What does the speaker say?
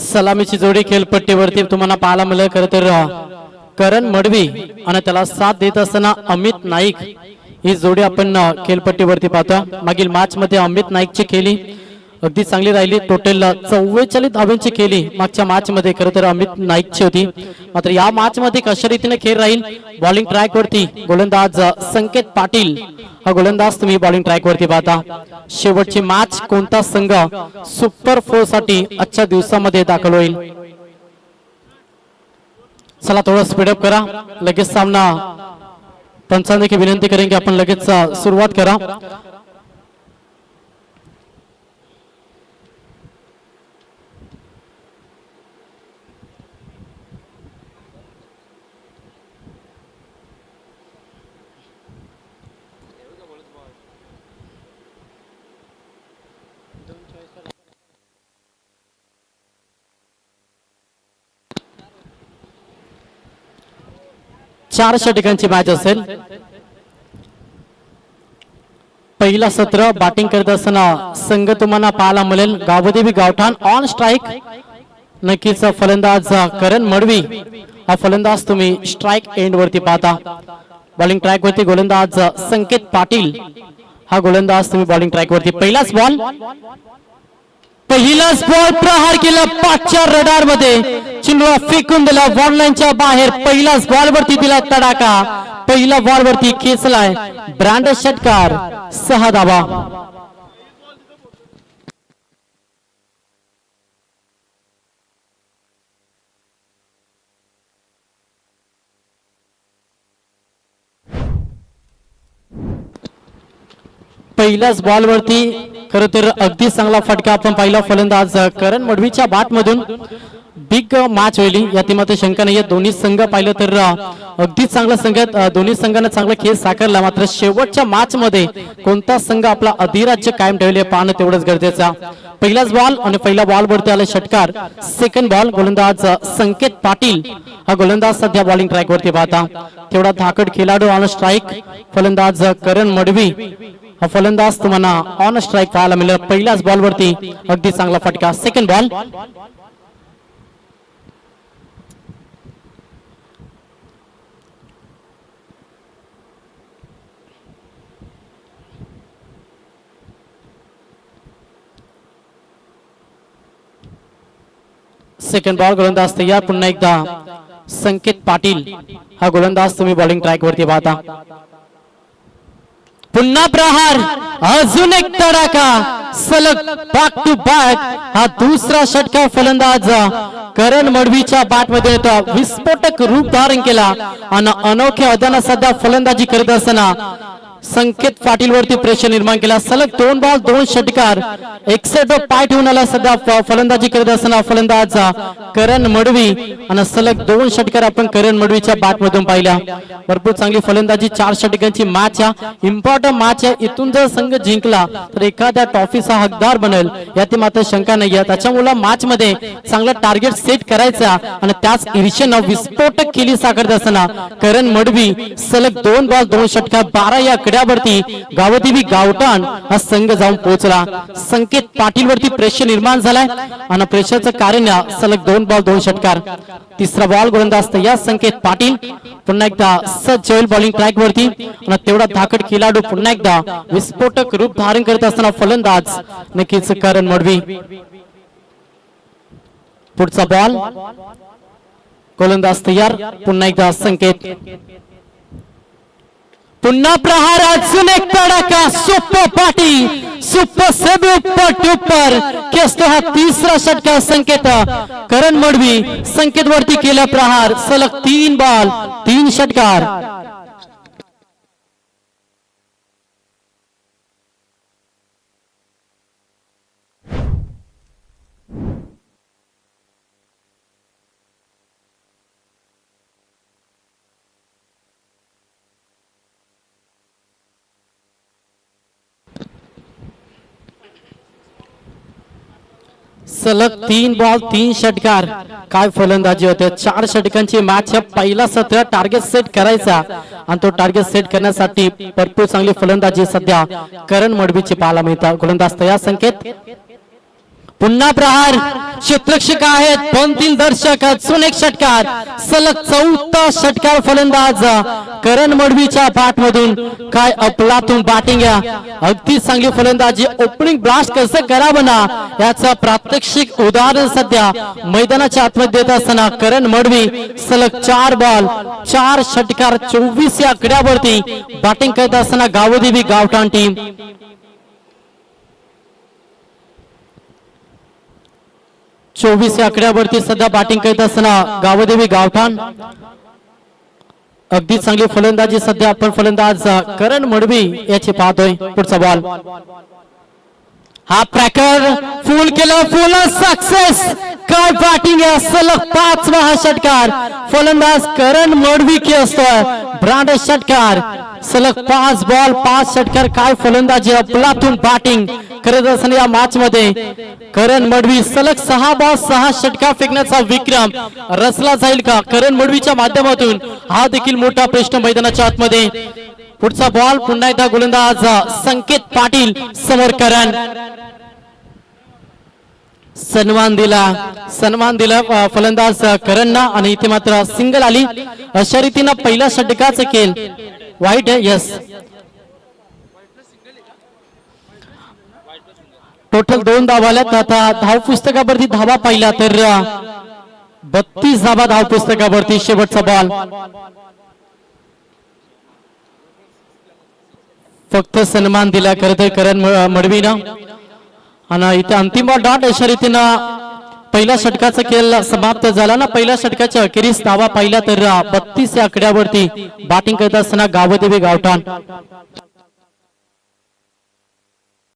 सलामीची जोडी खेळपट्टीवरती तुम्हाला पाहायला मिळेल. खरं तर करण मडवी आणि त्याला साथ देत असताना अमित नाईक ही जोडी आपण खेळपट्टीवरती पाहतो मागील मॅच मध्ये अमित नाईकची खेळी अगदी चांगली राहिली. टोटल चव्वेचाळीस धाव्यांची केली मागच्या मॅच मध्ये खरं तर अमित नाईकची होती. मात्र या मॅच मध्ये कशा रीतीने खेळ राहील? बॉलिंग ट्रॅक वरती गोलंदाज संकेत पाटील. हा गोलंदाज तुम्ही बॉलिंग ट्रॅक वरती पाहता. शेवटची मॅच कोणता संघ सुपर फोरसाठी आजच्या दिवसामध्ये दाखल होईल? चला थोडं स्पीडअप करा. लगेच सामना पंचांनी देखील विनंती करेन की आपण लगेच सुरुवात करा. चार षटकांची मॅच असेल. पहिला सत्र बॅटिंग करत असताना संघ तुम्हाला पाहायला मिळेल. गावदेवी गावठाण ऑन स्ट्राईक नक्कीच फलंदाज करण मडवी. हा फलंदाज तुम्ही स्ट्राईक एंड वरती पाहता. बॉलिंग ट्रॅक वरती गोलंदाज संकेत पाटील. हा गोलंदाज तुम्ही बॉलिंग ट्रॅक वरती. पहिलाच बॉल पहिला बॉल प्रहार केला पाचच्या रडारमध्ये. चिंडवा फेकून दिला वॉनलाईनच्या बाहेर. पहिलाच बॉल वरती दिला तडाका पहिला बॉल वरती खेचलाय ब्रँड षटकार सहा धावा. पहिल्याच बॉल वरती खर तर अगदी चांगला फटका आपण पाहिला फलंदाज करण मडवीच्या बाट मधून बिग मॅच होईल या टीमात शंका नाही दोन्ही संघ पाहिलं तर अगदीच अगदी चांगला संघ दोन्ही संघानं चांगला खेळ साकारला. मात्र शेवटच्या मॅच मध्ये कोणता संघ आपला अधिराज्य कायम ठेवले पाहणं तेवढंच गरजेचं पहिलाच बॉल आणि पहिला बॉल वरती आला षटकार. सेकंड बॉल गोलंदाज संकेत पाटील. हा गोलंदाज सध्या बॉलिंग ट्रॅक वरती पाहता. तेवढा धाकड खेळाडू आणि स्ट्राईक फलंदाज करण मडवी. हा फलंदाज तुम्हाला ऑन स्ट्राईक पाहायला मिळेल. पहिल्याच बॉल वरती. अगदी चांगला फटका. सेकंड बॉल सेकंड बॉल गोलंदाज तयार. पुन्हा एकदा संकेत पाटील. हा गोलंदाज तुम्ही बॉलिंग ट्रॅक वरती पाहता. पुन्हा प्रहार. अजून एक तडाखा. सलग बॅक टू बॅक हा दुसरा षटकार फलंदाज करण मडवीच्या बॅटमध्ये येतो. विस्फोटक रूप धारण केला. आणि अनोख्या अदाना सध्या फलंदाजी करत असताना संकेत पाटील वरती प्रेशर निर्माण केला. सलग दोन बॉल दोन षटकार. एकसठ पाय ठेवून आला सध्या फ- फलंदाजी करत असताना फलंदाजचा करण मडवी. आणि सलग दोन षटकार आपण करण मडवीच्या बॅट मधून पाहिल्या. भरपूर चांगली फलंदाजी चार षटकांची मॅच आहे. इम्पॉर्टंट मॅच आहे. इथून जर संघ जिंकला तर एखाद्या ट्रॉफीचा हकदार बनेल. याची मात्र शंका नाही. आहे त्याच्यामुळे मॅच मध्ये चांगला टार्गेट सेट करायचा आणि त्याच ईर्षेनं विस्फोटक केली साकारत असताना करण मडवी सलग दोन बॉल दोन षटकार बारा या कड्यावरती गावदेवी गावठाण हा संघ जाऊन पोहोचला. संकेत पाटील वरती प्रेशर निर्माण झालाय आणि प्रेशरचं कारण सलग दोन बॉल दोन षटकार. तिसरा बॉल गोलंदाज या संकेत पाटील. पुन्हा एकदा सज्ज होईल बॉलिंग ट्रॅक वरती. आणि तेवढा धाकट खेळाडू पुन्हा एकदा विस्फोटक रूप धारण करत असताना फलंदाज नक्कीच करण मडवी. पुढचा बॉल गोलंदाज तयार. पुन्हा एकदा संकेत. पुन्हा प्रहार अजून एक तडाखा सुपर पाटी सुपर सेबी उपर ट्युपर केसतो हा तिसरा षटकार संकेत. करण मडवी संकेत वरती केला प्रहार. सलग तीन बॉल तीन षटकार. सलग तीन बॉल तीन षटकार. काय फलंदाजी होते? चार षटकांची मॅच आहे पहिला सत्र टार्गेट सेट करायचा. आणि तो टार्गेट सेट करण्यासाठी भरपूर चांगली फलंदाजी सध्या करण मडबीची पाहायला मिळतात. गोलंदाज तयार संकेत. पुन्हा प्रहार. क्षेत्रक्षक आहेत. दोन तीन दर्शक अजून एक षटकार. सलग चौथा षटकार फलंदाज करण मडवीच्या बाट मधून काय अपलातून बॅटिंग अगदी चांगली फलंदाजी. ओपनिंग ब्लास्ट कसं करावं ना याचं प्रात्यक्षिक उदाहरण सध्या मैदानाच्या आतमध्ये देत असताना करण मडवी सलग चार बॉल चार षटकार चोवीस या आकड्यावरती बॅटिंग करत असताना गावदेवी गावठाण टीम चोवीस या आकड्यावरती सध्या बॅटिंग करत असताना गावदेवी गावठाण. अगदी चांगली फलंदाजी सध्या आपण फलंदाज करण मडवी याची पाहतोय पुढचा बॉल हा ट्रॅकर फुल केलं फुल सक्सेस काय बॅटिंग आहे? सलग पाचवा हा षटकार. फलंदाज करण मडवी के असतोय. ब्रांड षटकार. सलग पाच बॉल पाच षटकार. काय फलंदाजी अपलातून बॅटिंग करत असताना या मॅच मध्ये करण मडवी सलग सहा बॉल सहा षटकार फेकण्याचा विक्रम. रचला जाईल का? करण मडवीच्या माध्यमातून. हा देखील मोठा प्रश्न मैदानाच्या आतमध्ये. पुढचा बॉल पुन्हा एकदा गोलंदाज संकेत पाटील समोर करण. सन्मान दिला सन्मान दिला फलंदाज करणना आणि इथे मात्र सिंगल आली. अशा रीतीनं पहिल्या षटकाच केल वाईट आहे यस टोटल दोन धावा आल्यात. आता धाव पुस्तकावरती धावा पाहिला तर बत्तीस धावा धाव पुस्तकावरती शेवटचा बॉल फक्त सन्मान दिला खरं तर करण मडवीनं. आणि इथे अंतिम बॉल डॉट अशा रीतीनं पहिल्या षटकाचा खेळ समाप्त झाला ना. पहिल्या षटकाच्या अखेरीस धावा पाहिला तर बत्तीस या आकड्यावरती बॅटिंग करत असताना गावदेवी गावठाण.